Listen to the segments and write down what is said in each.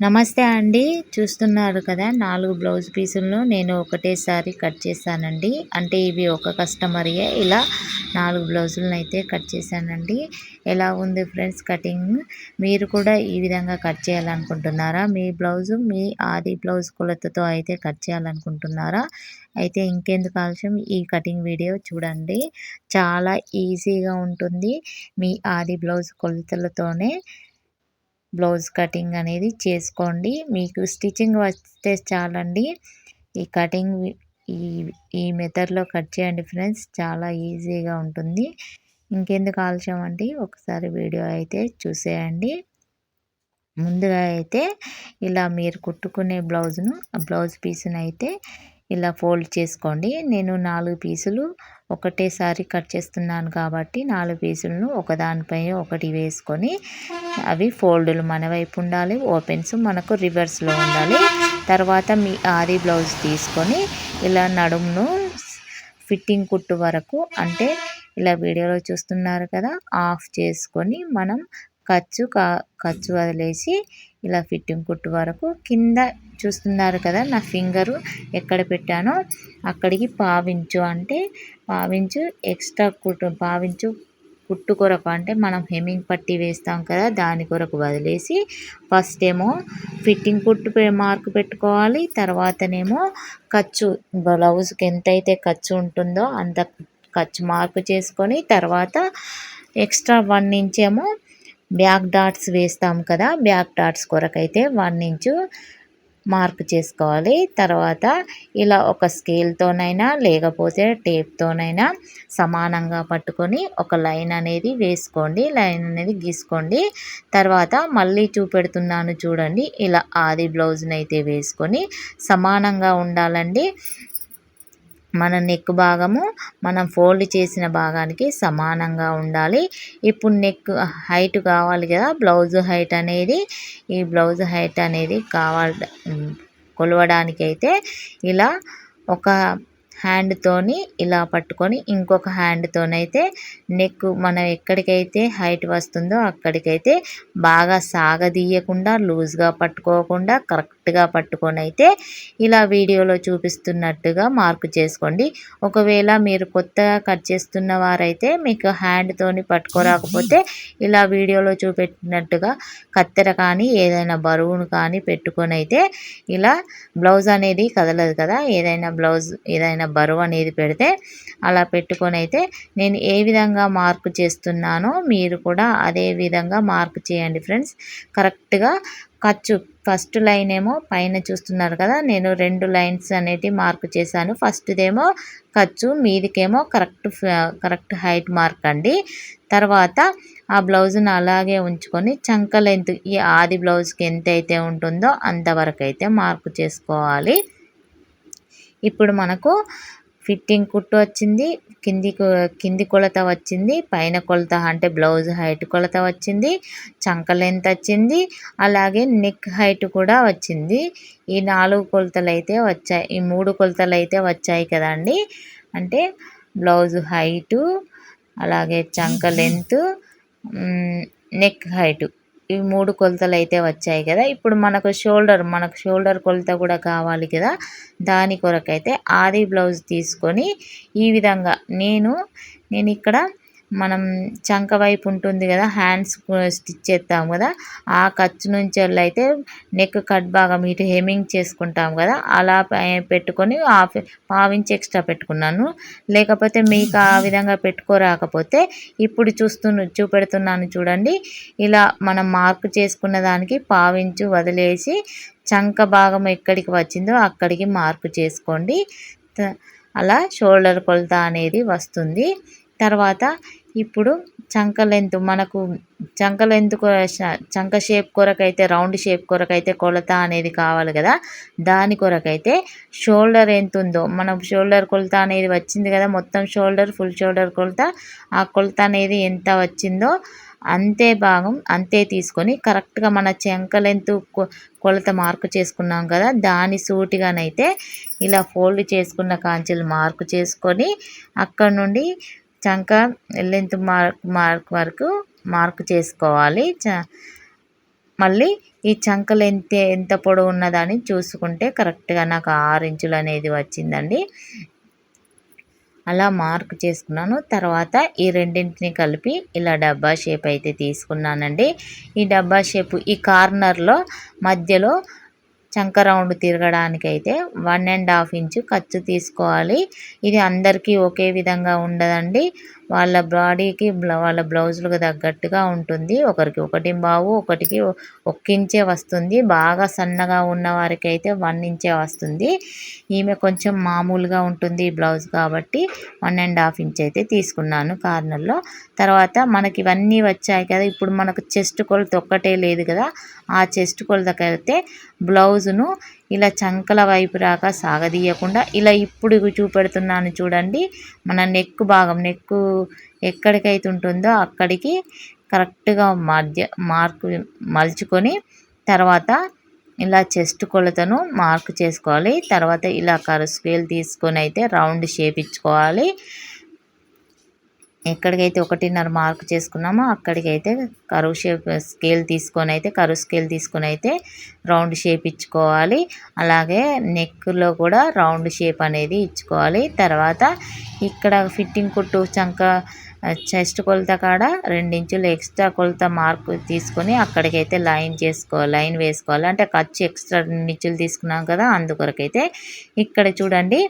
నమస్తే అండి. చూస్తున్నారు కదా నాలుగు బ్లౌజ్ పీసులను నేను ఒకటేసారి కట్ చేశానండి. అంటే ఇవి ఒక కస్టమర్యే ఇలా నాలుగు బ్లౌజులను అయితే కట్ చేశానండి. ఎలా ఉంది ఫ్రెండ్స్ కటింగ్? మీరు కూడా ఈ విధంగా కట్ చేయాలనుకుంటున్నారా? మీ బ్లౌజు మీ ఆది బ్లౌజ్ కొలతతో అయితే కట్ చేయాలనుకుంటున్నారా? అయితే ఇంకెందుకు ఆలస్యం ఈ కటింగ్ వీడియో చూడండి. చాలా ఈజీగా ఉంటుంది మీ ఆది బ్లౌజ్ కొలతలతోనే. బ్లౌజ్ కటింగ్ అనేది చేసుకోండి. మీకు స్టిచ్చింగ్ వస్తే చాలండి. ఈ కటింగ్ ఈ ఈ మెథడ్లో కట్ చేయండి ఫ్రెండ్స్. చాలా ఈజీగా ఉంటుంది. ఇంకెందుకు ఆలస్యం అండి? ఒకసారి వీడియో అయితే చూసేయండి. ముందుగా అయితే ఇలా మీరు కుట్టుకునే బ్లౌజ్ను బ్లౌజ్ పీస్ని అయితే ఇలా ఫోల్డ్ చేసుకోండి. నేను నాలుగు పీసులు ఒకటేసారి కట్ చేస్తున్నాను కాబట్టి నాలుగు పీసులను ఒకదానిపై ఒకటి వేసుకొని అవి ఫోల్డులు మన వైపు ఉండాలి ఓపెన్స్ మనకు రివర్స్లో ఉండాలి. తర్వాత మీ ఆది బ్లౌజ్ తీసుకొని ఇలా నడుమును ఫిట్టింగ్ కుట్టు వరకు అంటే ఇలా వీడియోలో చూస్తున్నారు కదా ఆఫ్ చేసుకొని మనం ఖర్చు కా ఖర్చు వదిలేసి ఇలా ఫిట్టింగ్ కుట్టు వరకు కింద చూస్తున్నారు కదా నా ఫింగరు ఎక్కడ పెట్టానో అక్కడికి పావించు అంటే పావించు ఎక్స్ట్రా కుట్టు పావించు కుట్టు కొరకు అంటే మనం హెమ్మింగ్ పట్టి వేస్తాం కదా దాని కొరకు వదిలేసి ఫస్ట్ ఏమో ఫిట్టింగ్ కుట్టు మార్క్ పెట్టుకోవాలి తర్వాతనేమో ఖర్చు బ్లౌజ్కి ఎంతైతే ఖర్చు ఉంటుందో అంత ఖర్చు మార్క్ చేసుకొని తర్వాత ఎక్స్ట్రా వన్ ఇంచ్ ఏమో బ్యాక్ డాట్స్ వేస్తాం కదా బ్యాక్ డాట్స్ కొరకైతే వన్ ఇంచు మార్క్ చేసుకోవాలి. తర్వాత ఇలా ఒక స్కేల్తోనైనా లేకపోతే టేప్తోనైనా సమానంగా పట్టుకొని ఒక లైన్ అనేది వేసుకోండి. లైన్ అనేది గీసుకోండి. తర్వాత మళ్ళీ చూపెడుతున్నాను చూడండి. ఇలా ఆది బ్లౌజ్ని అయితే వేసుకొని సమానంగా ఉండాలండి. మన నెక్ భాగము మనం ఫోల్డ్ చేసిన భాగానికి సమానంగా ఉండాలి. ఇప్పుడు నెక్ హైట్ కావాలి కదా బ్లౌజ్ హైట్ అనేది ఈ బ్లౌజ్ హైట్ అనేది కావాలి కొలవడానికి అయితే ఇలా ఒక హ్యాండ్తోని ఇలా పట్టుకొని ఇంకొక హ్యాండ్తోనైతే నెక్ మనం ఎక్కడికైతే హైట్ వస్తుందో అక్కడికైతే బాగా సాగదీయకుండా లూజ్గా పట్టుకోకుండా కరెక్ట్ కరెక్ట్గా పట్టుకొని అయితే ఇలా వీడియోలో చూపిస్తున్నట్టుగా మార్క్ చేసుకోండి. ఒకవేళ మీరు కొత్తగా కట్ చేస్తున్న వారైతే మీకు హ్యాండ్తోని పట్టుకోరాకపోతే ఇలా వీడియోలో చూపెట్టినట్టుగా కత్తెర కానీ ఏదైనా బరువును కానీ పెట్టుకొని అయితే ఇలా బ్లౌజ్ అనేది కదలదు కదా. ఏదైనా బ్లౌజ్ ఏదైనా బరువు అనేది పెడితే అలా పెట్టుకొని అయితే నేను ఏ విధంగా మార్క్ చేస్తున్నానో మీరు కూడా అదే విధంగా మార్క్ చేయండి ఫ్రెండ్స్. కరెక్ట్గా ఖర్చు ఫస్ట్ లైన్ ఏమో పైన చూస్తున్నారు కదా నేను రెండు లైన్స్ అనేటివి మార్క్ చేశాను. ఫస్ట్దేమో ఖర్చు మీదికేమో కరెక్ట్ కరెక్ట్ హైట్ మార్క్ అండి. తర్వాత ఆ బ్లౌజ్ను అలాగే ఉంచుకొని చంక లెంత్ ఈ ఆది బ్లౌజ్కి ఎంత అయితే ఉంటుందో అంతవరకు అయితే మార్కు చేసుకోవాలి. ఇప్పుడు మనకు ఫిట్టింగ్ కుట్టు వచ్చింది కింది కింది కొలత వచ్చింది పైన కొలత అంటే బ్లౌజ్ హైట్ కొలత వచ్చింది చంక లెంత్ వచ్చింది అలాగే నెక్ హైట్ కూడా వచ్చింది. ఈ నాలుగు కొలతలు అయితే వచ్చాయి ఈ మూడు కొలతలు అయితే వచ్చాయి కదండి. అంటే బ్లౌజ్ హైటు అలాగే చంక లెంత్ నెక్ హైటు. ఇవి మూడు కొలతలు అయితే వచ్చాయి కదా. ఇప్పుడు మనకు షోల్డర్ మనకు షోల్డర్ కొలత కూడా కావాలి కదా. దాని కొరకైతే ఆది బ్లౌజ్ తీసుకొని ఈ విధంగా నేను నేను ఇక్కడ మనం చంక వైపు ఉంటుంది కదా హ్యాండ్స్ స్టిచ్ చేస్తాం కదా ఆ ఖర్చు నుంచి అయితే నెక్ కట్ భాగం ఇటు హెమింగ్ చేసుకుంటాం కదా అలా పెట్టుకొని హాఫ్ పావించి ఎక్స్ట్రా పెట్టుకున్నాను. లేకపోతే మీకు ఆ విధంగా పెట్టుకోరాకపోతే ఇప్పుడు చూస్తు చూపెడుతున్నాను చూడండి ఇలా మనం మార్క్ చేసుకున్న దానికి పావించు వదిలేసి చంక భాగం ఎక్కడికి వచ్చిందో అక్కడికి మార్కు చేసుకోండి. అలా షోల్డర్ కొలత అనేది వస్తుంది. తర్వాత ఇప్పుడు చంక లెంత్ మనకు చంక లెంత్ చంక షేప్ కొరకైతే రౌండ్ షేప్ కొరకైతే కొలత అనేది కావాలి కదా. దాని కొరకైతే షోల్డర్ ఎంత ఉందో మనం షోల్డర్ కొలత అనేది వచ్చింది కదా మొత్తం షోల్డర్ ఫుల్ షోల్డర్ కొలత ఆ కొలత అనేది ఎంత వచ్చిందో అంతే భాగం అంతే తీసుకొని కరెక్ట్గా మన చెంక లెంత్ కొలత మార్కు చేసుకున్నాం కదా దాని సూటిగానైతే ఇలా ఫోల్డ్ చేసుకున్న కాంచెలు మార్కు చేసుకొని అక్కడ నుండి చంక లెంత్ మార్క్ మార్క్ వరకు మార్క్ చేసుకోవాలి. చ మళ్ళీ ఈ చంకలు ఎంత ఎంత పొడవు ఉన్నదని చూసుకుంటే కరెక్ట్గా నాకు ఆరు ఇంచులు అనేది వచ్చిందండి. అలా మార్క్ చేసుకున్నాను. తర్వాత ఈ రెండింటిని కలిపి ఇలా డబ్బా షేప్ అయితే తీసుకున్నానండి. ఈ డబ్బా షేప్ ఈ కార్నర్లో మధ్యలో చంక రౌండ్ తిరగడానికైతే వన్ అండ్ హాఫ్ ఇంచు ఖర్చు తీసుకోవాలి. ఇది అందరికీ ఒకే విధంగా ఉండదండి. వాళ్ళ బాడీకి వాళ్ళ బ్లౌజులకు తగ్గట్టుగా ఉంటుంది. ఒకరికి ఒకటి బావు ఒకటికి ఒక్కించే వస్తుంది. బాగా సన్నగా ఉన్న వారికి అయితే వన్ ఇంచే వస్తుంది. ఈమె కొంచెం మామూలుగా ఉంటుంది బ్లౌజ్ కాబట్టి వన్ అండ్ హాఫ్ ఇంచ్ అయితే తీసుకున్నాను కార్నర్లో. తర్వాత మనకి ఇవన్నీ వచ్చాయి కదా ఇప్పుడు మనకు చెస్ట్ కొలత ఒక్కటే లేదు కదా. ఆ చెస్ట్ కొలతకైతే బ్లౌజును ఇలా చంకల వైపు రాక సాగదీయకుండా ఇలా ఇప్పుడు చూపెడుతున్నాను చూడండి. మన నెక్ భాగం నెక్ ఎక్కడికైతే ఉంటుందో అక్కడికి కరెక్ట్గా మధ్య మార్కు మలుచుకొని తర్వాత ఇలా చెస్ట్ కొలతను మార్క్ చేసుకోవాలి. తర్వాత ఇలా కరు స్కేల్ తీసుకొని అయితే రౌండ్ షేప్ ఇచ్చుకోవాలి. ఎక్కడికైతే ఒకటిన్నర మార్క్ చేసుకున్నామో అక్కడికైతే కరువు షేప్ స్కేల్ తీసుకొని అయితే కరువు స్కేల్ తీసుకొని అయితే రౌండ్ షేప్ ఇచ్చుకోవాలి. అలాగే నెక్లో కూడా రౌండ్ షేప్ అనేది ఇచ్చుకోవాలి. తర్వాత ఇక్కడ ఫిట్టింగ్ కుట్టు చంక చెస్ట్ కొలత కాడ రెండించులు ఎక్స్ట్రా కొలత మార్క్ తీసుకొని అక్కడికైతే లైన్ చేసుకో లైన్ వేసుకోవాలి. అంటే ఖర్చు ఎక్స్ట్రా రెండించులు తీసుకున్నాం కదా అందుకొరకైతే ఇక్కడ చూడండి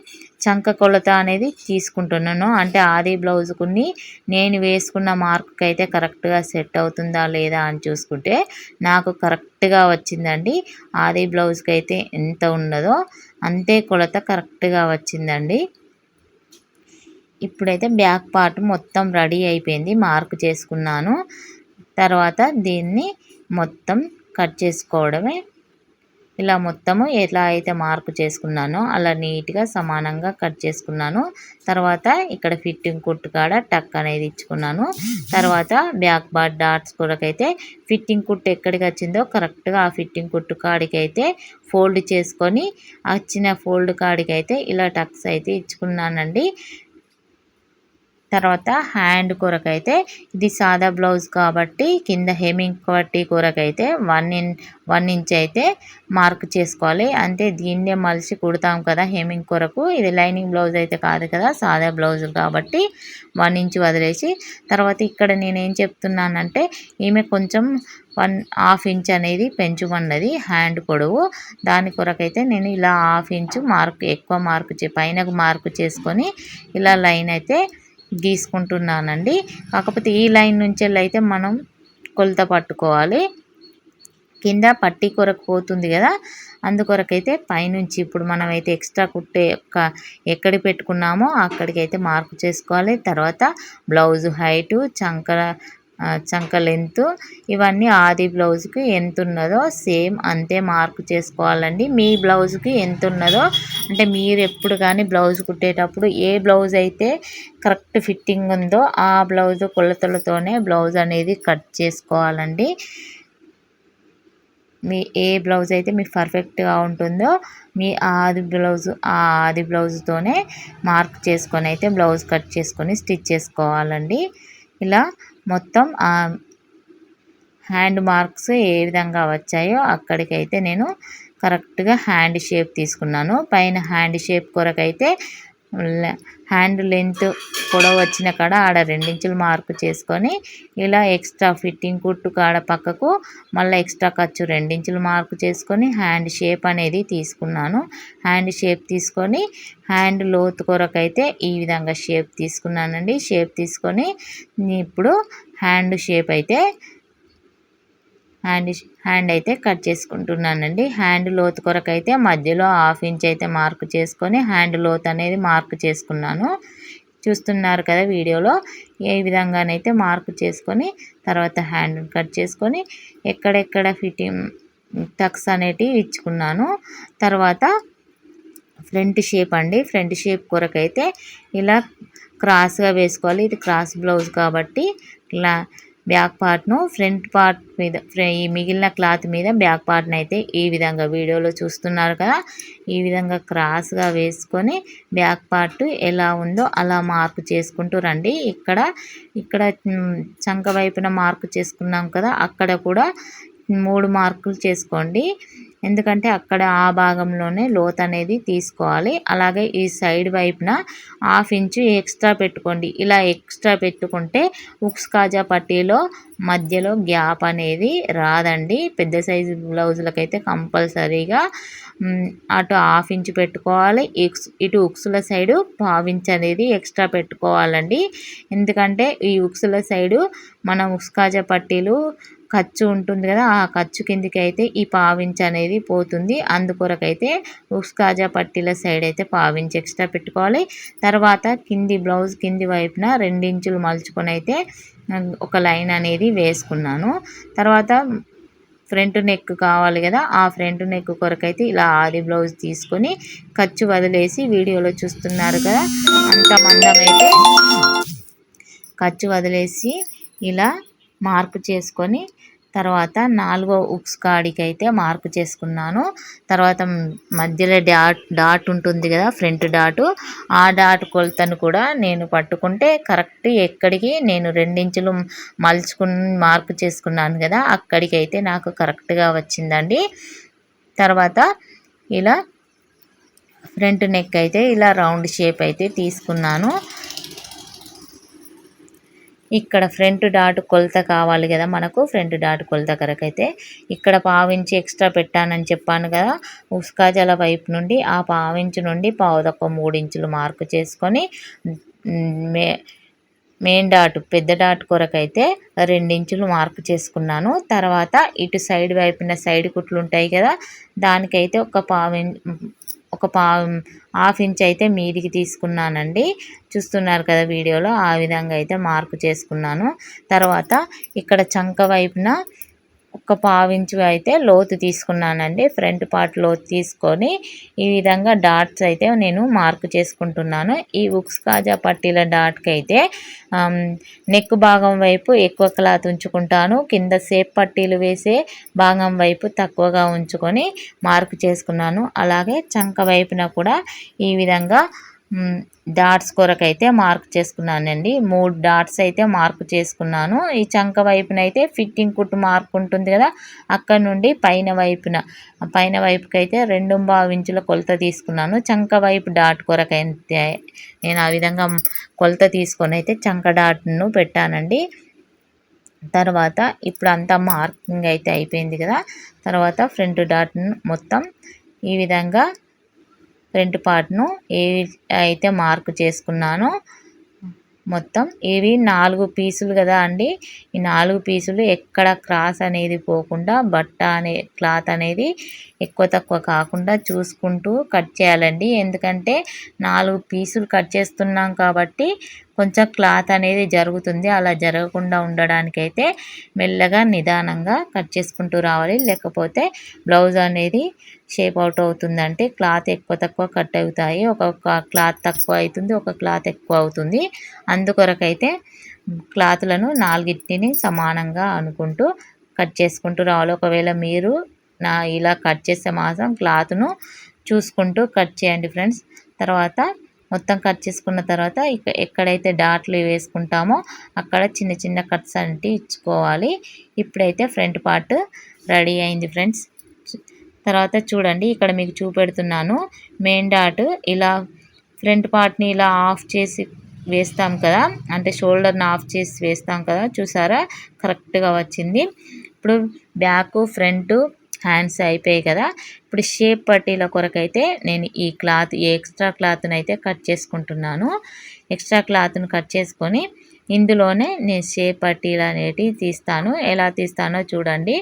చంక కొలత అనేది తీసుకుంటున్నాను. అంటే ఆది బ్లౌజ్కుని నేను వేసుకున్న మార్క్కి అయితే కరెక్ట్గా సెట్ అవుతుందా లేదా అని చూసుకుంటే నాకు కరెక్ట్గా వచ్చిందండి. ఆది బ్లౌజ్కి అయితే ఎంత ఉన్నదో అంతే కొలత కరెక్ట్గా వచ్చిందండి. ఇప్పుడైతే బ్యాక్ పార్ట్ మొత్తం రెడీ అయిపోయింది. మార్క్ చేసుకున్నాను. తర్వాత దీన్ని మొత్తం కట్ చేసుకోవడమే ఇలా మొత్తము ఎలా అయితే మార్కు చేసుకున్నానో అలా నీట్గా సమానంగా కట్ చేసుకున్నాను. తర్వాత ఇక్కడ ఫిట్టింగ్ కుట్టు కాడ టక్ అనేది ఇచ్చుకున్నాను. తర్వాత బ్యాక్ బార్ డాట్స్ కొరకైతే ఫిట్టింగ్ కుట్టు ఎక్కడికి వచ్చిందో కరెక్ట్గా ఆ ఫిట్టింగ్ కుట్టు కాడికైతే ఫోల్డ్ చేసుకొని వచ్చిన ఫోల్డ్ కాడికి అయితే ఇలా టక్స్ అయితే ఇచ్చుకున్నానండి. తర్వాత హ్యాండ్ కొరకైతే ఇది సాదా బ్లౌజ్ కాబట్టి కింద హెమింగ్ పట్టి కొరకైతే వన్ ఇన్ వన్ ఇంచ్ అయితే మార్క్ చేసుకోవాలి. అంతే దీన్నే మలిసి కుడతాం కదా హెమింగ్ కొరకు. ఇది లైనింగ్ బ్లౌజ్ అయితే కాదు కదా సాదా బ్లౌజ్ కాబట్టి వన్ ఇంచ్ వదిలేసి. తర్వాత ఇక్కడ నేనేం చెప్తున్నానంటే ఈమె కొంచెం వన్ హాఫ్ ఇంచ్ అనేది పెంచుమన్నది హ్యాండ్ పొడవు. దాని కొరకైతే నేను ఇలా హాఫ్ ఇంచు మార్క్ ఎక్కువ మార్కు పైనకు మార్కు చేసుకొని ఇలా లైన్ అయితే గీసుకుంటున్నానండి కాకపోతే ఈ లైన్ నుంచి అయితే మనం కొలత పట్టుకోవాలి. కింద పట్టి కొరకు పోతుంది కదా. అందుకొరకైతే పైనుంచి ఇప్పుడు మనం అయితే ఎక్స్ట్రా కుట్టే ఎక్కడ పెట్టుకున్నామో అక్కడికైతే మార్పు చేసుకోవాలి. తర్వాత బ్లౌజ్ హైటు చంకర చంక లెంత్. ఇవన్నీ ఆది బ్లౌజ్కి ఎంత ఉన్నదో సేమ్ అంతే మార్క్ చేసుకోవాలండి. మీ బ్లౌజ్కి ఎంత ఉన్నదో అంటే మీరు ఎప్పుడు కానీ బ్లౌజ్ కుట్టేటప్పుడు ఏ బ్లౌజ్ అయితే కరెక్ట్ ఫిట్టింగ్ ఉందో ఆ బ్లౌజ్ కొలతలతోనే బ్లౌజ్ అనేది కట్ చేసుకోవాలండి. మీ ఏ బ్లౌజ్ అయితే మీకు పర్ఫెక్ట్గా ఉంటుందో మీ ఆది బ్లౌజ్ ఆ ఆది బ్లౌజ్తోనే మార్క్ చేసుకొని అయితే బ్లౌజ్ కట్ చేసుకొని స్టిచ్ చేసుకోవాలండి. ఇలా మొత్తం హ్యాండ్ మార్క్స్ ఏ విధంగా వచ్చాయో అక్కడికైతే నేను కరెక్ట్గా హ్యాండ్ షేప్ తీసుకున్నాను. పైన హ్యాండ్ షేప్ కొరకైతే హ్యాండ్ లెంత్ పొడవు వచ్చిన కాడ ఆడ రెండించులు మార్కు చేసుకొని ఇలా ఎక్స్ట్రా ఫిట్టింగ్ కుట్టు కాడ పక్కకు మళ్ళీ ఎక్స్ట్రా ఖర్చు రెండించులు మార్కు చేసుకొని హ్యాండ్ షేప్ అనేది తీసుకున్నాను. హ్యాండ్ షేప్ తీసుకొని హ్యాండ్ లోతు కొరకైతే ఈ విధంగా షేప్ తీసుకున్నానండి. షేప్ తీసుకొని ఇప్పుడు హ్యాండ్ షేప్ అయితే హ్యాండ్ హ్యాండ్ అయితే కట్ చేసుకుంటున్నానండి. హ్యాండ్ లోతు కొరకు అయితే మధ్యలో హాఫ్ ఇంచ్ అయితే మార్క్ చేసుకొని హ్యాండ్ లోత్ అనేది మార్క్ చేసుకున్నాను. చూస్తున్నారు కదా వీడియోలో ఏ విధంగానైతే మార్క్ చేసుకొని తర్వాత హ్యాండ్ కట్ చేసుకొని ఎక్కడెక్కడ ఫిట్టింగ్ టక్స్ అనేటివి ఇచ్చుకున్నాను. తర్వాత ఫ్రంట్ షేప్ అండి. ఫ్రంట్ షేప్ కొరకైతే ఇలా క్రాస్గా వేసుకోవాలి. ఇది క్రాస్ బ్లౌజ్ కాబట్టి ఇలా బ్యాక్ పార్ట్ను ఫ్రంట్ పార్ట్ మీద ఈ మిగిలిన క్లాత్ మీద బ్యాక్ పార్ట్ని అయితే ఈ విధంగా వీడియోలో చూస్తున్నారు కదా. ఈ విధంగా క్రాస్గా వేసుకొని బ్యాక్ పార్ట్ ఎలా ఉందో అలా మార్క్ చేసుకుంటూ రండి. ఇక్కడ ఇక్కడ చంక వైపున మార్క్ చేసుకున్నాం కదా అక్కడ కూడా మూడు మార్కులు చేసుకోండి. ఎందుకంటే అక్కడ ఆ భాగంలోనే లోత్ అనేది తీసుకోవాలి. అలాగే ఈ సైడ్ వైపున హాఫ్ ఇంచు ఎక్స్ట్రా పెట్టుకోండి. ఇలా ఎక్స్ట్రా పెట్టుకుంటే ఉక్స్ కాజా పట్టీలో మధ్యలో గ్యాప్ అనేది రాదండి. పెద్ద సైజు బ్లౌజులకైతే కంపల్సరీగా అటు హాఫ్ ఇంచు పెట్టుకోవాలి. ఇటు ఉక్సుల సైడు పావించ్ అనేది ఎక్స్ట్రా పెట్టుకోవాలండి. ఎందుకంటే ఈ ఉక్సుల సైడు మన ఉక్స్ కాజా పట్టీలు ఖర్చు ఉంటుంది కదా ఆ ఖర్చు కిందికి అయితే ఈ పావించి అనేది పోతుంది. అందుకొరకైతే ఉక్స్ కాజా పట్టీల సైడ్ అయితే పావించి ఎక్స్ట్రా పెట్టుకోవాలి. తర్వాత కింది బ్లౌజ్ కింది వైపున రెండించులు మలుచుకొని అయితే ఒక లైన్ అనేది వేసుకున్నాను. తర్వాత ఫ్రంట్ నెక్ కావాలి కదా ఆ ఫ్రంట్ నెక్ కొరకైతే ఇలా ఆది బ్లౌజ్ తీసుకొని ఖర్చు వదిలేసి వీడియోలో చూస్తున్నారు కదా అంత మందమైతే ఖర్చు వదిలేసి ఇలా మార్పు చేసుకొని తర్వాత నాలుగో ఉక్స్ కాడికి అయితే మార్కు చేసుకున్నాను. తర్వాత మధ్యలో డాట్ డాట్ ఉంటుంది కదా ఫ్రంట్ డాటు. ఆ డాట్ కొలతను కూడా నేను పట్టుకుంటే కరెక్ట్ ఎక్కడికి నేను రెండించులు మలుచుకుని మార్క్ చేసుకున్నాను కదా అక్కడికి అయితే నాకు కరెక్ట్గా వచ్చిందండి. తర్వాత ఇలా ఫ్రంట్ నెక్ అయితే ఇలా రౌండ్ షేప్ అయితే తీసుకున్నాను. ఇక్కడ ఫ్రంట్ డాట్ కొలత కావాలి కదా మనకు ఫ్రంట్ డాట్ కొలత కొరకైతే ఇక్కడ పావించి ఎక్స్ట్రా పెట్టానని చెప్పాను కదా. ఉస్కాజల వైపు నుండి ఆ పావించి నుండి పావుదొక్క మూడించులు మార్కు చేసుకొని మే మెయిన్ డాట్ పెద్ద డాట్ కొరకైతే రెండించులు మార్పు చేసుకున్నాను. తర్వాత ఇటు సైడ్ వైపున సైడ్ కుట్లు ఉంటాయి కదా దానికైతే ఒక పావి ఒక పా హాఫ్ ఇంచ్ అయితే మీదికి తీసుకున్నానండి. చూస్తున్నారు కదా వీడియోలో ఆ విధంగా అయితే మార్పు చేసుకున్నాను. తర్వాత ఇక్కడ చంక వైపున ఒక పావించు అయితే లోతు తీసుకున్నానండి. ఫ్రంట్ పార్ట్ లోతు తీసుకొని ఈ విధంగా డాట్స్ అయితే నేను మార్క్ చేసుకుంటున్నాను. ఈ ఉక్స్ కాజా పట్టీల డాట్కి అయితే నెక్ భాగం వైపు ఎక్కువ క్లాత్ ఉంచుకుంటాను. కింద సేప్ పట్టీలు వేసే భాగం వైపు తక్కువగా ఉంచుకొని మార్క్ చేసుకున్నాను. అలాగే చంక వైపున కూడా ఈ విధంగా డాట్స్ కొరకైతే మార్క్ చేసుకున్నానండి. మూడు డాట్స్ అయితే మార్క్ చేసుకున్నాను. ఈ చంక వైపున అయితే ఫిట్టింగ్ కుట్టు మార్క్ ఉంటుంది కదా అక్కడ నుండి పైన వైపున. పైన వైపుకి అయితే రెండు ఇంచుల కొలత తీసుకున్నాను. చంక వైపు డాట్ కొరకైతే నేను ఆ విధంగా కొలత తీసుకొని అయితే చంక డాట్ను పెట్టానండి. తర్వాత ఇప్పుడు అంతా మార్కింగ్ అయితే అయిపోయింది కదా తర్వాత ఫ్రంట్ డాట్ను మొత్తం ఈ విధంగా ఫ్రంట్ పార్ట్ను ఏ అయితే మార్క్ చేసుకున్నానో మొత్తం. ఇవి నాలుగు పీసులు కదా అండి. ఈ నాలుగు పీసులు ఎక్కడ క్రాస్ అనేది పోకుండా బట్ట అనే క్లాత్ అనేది ఎక్కువ తక్కువ కాకుండా చూసుకుంటూ కట్ చేయాలండి. ఎందుకంటే నాలుగు పీసులు కట్ చేస్తున్నాం కాబట్టి కొంచెం క్లాత్ అనేది జరుగుతుంది. అలా జరగకుండా ఉండడానికైతే మెల్లగా నిదానంగా కట్ చేసుకుంటూ రావాలి. లేకపోతే బ్లౌజ్ అనేది షేప్ అవుట్ అవుతుందంటే క్లాత్ ఎక్కువ తక్కువ కట్ అవుతాయి. ఒక క్లాత్ తక్కువ అవుతుంది ఒక క్లాత్ ఎక్కువ అవుతుంది. అందుకొరకైతే క్లాత్లను నాలుగింటిని సమానంగా అనుకుంటూ కట్ చేసుకుంటూ రావాలి. ఒకవేళ మీరు నా ఇలా కట్ చేసే మాత్రం క్లాత్ను చూసుకుంటూ కట్ చేయండి ఫ్రెండ్స్. తర్వాత మొత్తం కట్ చేసుకున్న తర్వాత ఇక ఎక్కడైతే డాట్లు వేసుకుంటామో అక్కడ చిన్న చిన్న కట్స్ అంటే ఇచ్చుకోవాలి. ఇప్పుడైతే ఫ్రంట్ పార్ట్ రెడీ అయింది ఫ్రెండ్స్. తర్వాత చూడండి ఇక్కడ మీకు చూపెడుతున్నాను. మెయిన్ డాట్ ఇలా ఫ్రంట్ పార్ట్ని ఇలా ఆఫ్ చేసి వేస్తాం కదా అంటే షోల్డర్ని ఆఫ్ చేసి వేస్తాం కదా చూసారా? కరెక్ట్గా వచ్చింది. ఇప్పుడు బ్యాక్ ఫ్రంట్ హ్యాండ్స్ అయిపోయాయి కదా. ఇప్పుడు షేప్ పట్టీల కొరకైతే నేను ఈ క్లాత్ ఈ ఎక్స్ట్రా క్లాత్ని అయితే కట్ చేసుకుంటున్నాను. ఎక్స్ట్రా క్లాత్ను కట్ చేసుకొని ఇందులోనే నేను షేప్ పట్టీలు అనేటివి తీస్తాను. ఎలా తీస్తానో చూడండి.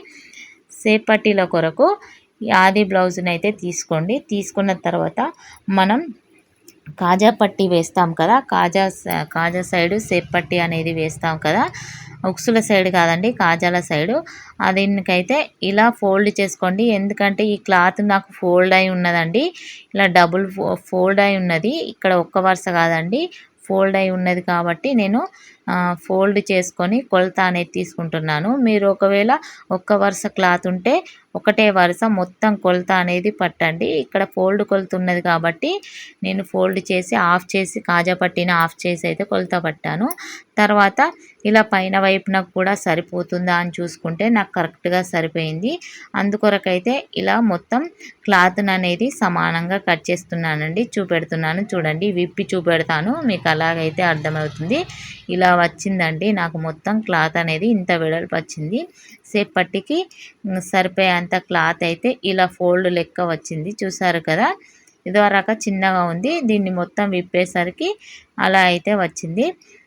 షేప్ పట్టీల కొరకు ఆది బ్లౌజ్ని అయితే తీసుకోండి. తీసుకున్న తర్వాత మనం కాజా పట్టి వేస్తాం కదా. కాజా కాజా సైడు సేప్ పట్టి అనేది వేస్తాం కదా. ఉక్సుల సైడ్ కాదండి కాజాల సైడు. దీనికైతే ఇలా ఫోల్డ్ చేసుకోండి. ఎందుకంటే ఈ క్లాత్ నాకు ఫోల్డ్ అయి ఉన్నదండి. ఇలా డబుల్ ఫోల్డ్ అయి ఉన్నది. ఇక్కడ ఒక్క వరుస కాదండి. ఫోల్డ్ అయి ఉన్నది కాబట్టి నేను ఫోల్డ్ చేసుకొని కొలత అనేది తీసుకుంటున్నాను. మీరు ఒకవేళ ఒక్క వరుస క్లాత్ ఉంటే ఒకటే వరుస మొత్తం కొలత అనేది పట్టండి. ఇక్కడ ఫోల్డ్ కొలత ఉన్నది కాబట్టి నేను ఫోల్డ్ చేసి ఆఫ్ చేసి కాజా పట్టిన ఆఫ్ చేసి అయితే కొలత పట్టాను. తర్వాత ఇలా పైన వైపున కూడా సరిపోతుందా అని చూసుకుంటే నాకు కరెక్ట్గా సరిపోయింది. అందుకొరకైతే ఇలా మొత్తం క్లాత్ని అనేది సమానంగా కట్ చేస్తున్నానండి. చూపెడుతున్నాను చూడండి. విప్పి చూపెడతాను. మీకు అలాగైతే అర్థమవుతుంది. ఇలా వచ్చిందండి. నాకు మొత్తం క్లాత్ అనేది ఇంత వెడల్పు వచ్చింది. సేపటికి పట్టికి సరిపోయేంత క్లాత్ అయితే ఇలా ఫోల్డ్ లెక్క వచ్చింది. చూసారు కదా? ఇదివరక చిన్నగా ఉంది. దీన్ని మొత్తం విప్పేసరికి అలా అయితే వచ్చింది.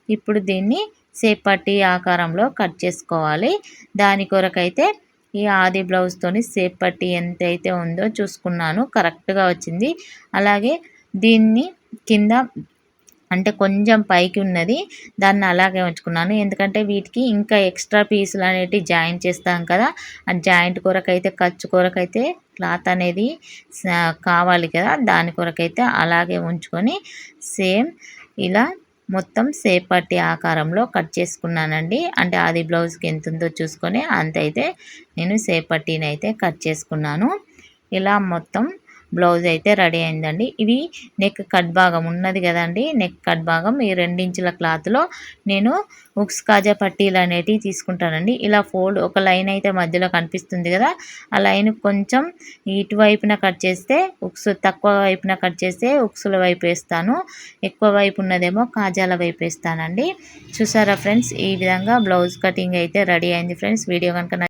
ఇప్పుడు దీన్ని సేపట్టి ఆకారంలో కట్ చేసుకోవాలి. దాని కొరకైతే ఈ ఆది బ్లౌజ్తోని సేప్ పట్టి ఎంత అయితే ఉందో చూసుకున్నాను. కరెక్ట్గా వచ్చింది. అలాగే దీన్ని కింద అంటే కొంచెం పైకి ఉన్నది. దాన్ని అలాగే ఉంచుకున్నాను. ఎందుకంటే వీటికి ఇంకా ఎక్స్ట్రా పీసులు అనేటివి జాయింట్ చేస్తాం కదా. ఆ జాయింట్ కొరకైతే ఖర్చు కొరకైతే క్లాత్ అనేది కావాలి కదా. దాని కొరకైతే అలాగే ఉంచుకొని సేమ్ ఇలా మొత్తం సేపట్టి ఆకారంలో కట్ చేసుకున్నానండి. అంటే అది బ్లౌజ్కి ఎంత ఉందో చూసుకొని అంతైతే నేను సేపట్టిని అయితే కట్ చేసుకున్నాను. ఇలా మొత్తం బ్లౌజ్ అయితే రెడీ అయిందండి. ఇవి నెక్ కట్ భాగం ఉన్నది కదండి నెక్ కట్ భాగం. ఈ రెండించుల క్లాత్లో నేను ఉక్స్ కాజా పట్టీలు అనేటివి తీసుకుంటానండి. ఇలా ఫోల్డ్ ఒక లైన్ అయితే మధ్యలో కనిపిస్తుంది కదా ఆ లైన్ కొంచెం ఇటువైపున కట్ చేస్తే ఉక్స్ తక్కువ వైపున కట్ చేస్తే ఉక్సుల వైపు వేస్తాను. ఎక్కువ వైపు ఉన్నదేమో కాజాల వైపు వేస్తానండి. చూసారా ఫ్రెండ్స్ ఈ విధంగా బ్లౌజ్ కటింగ్ అయితే రెడీ అయింది ఫ్రెండ్స్. వీడియో కనుక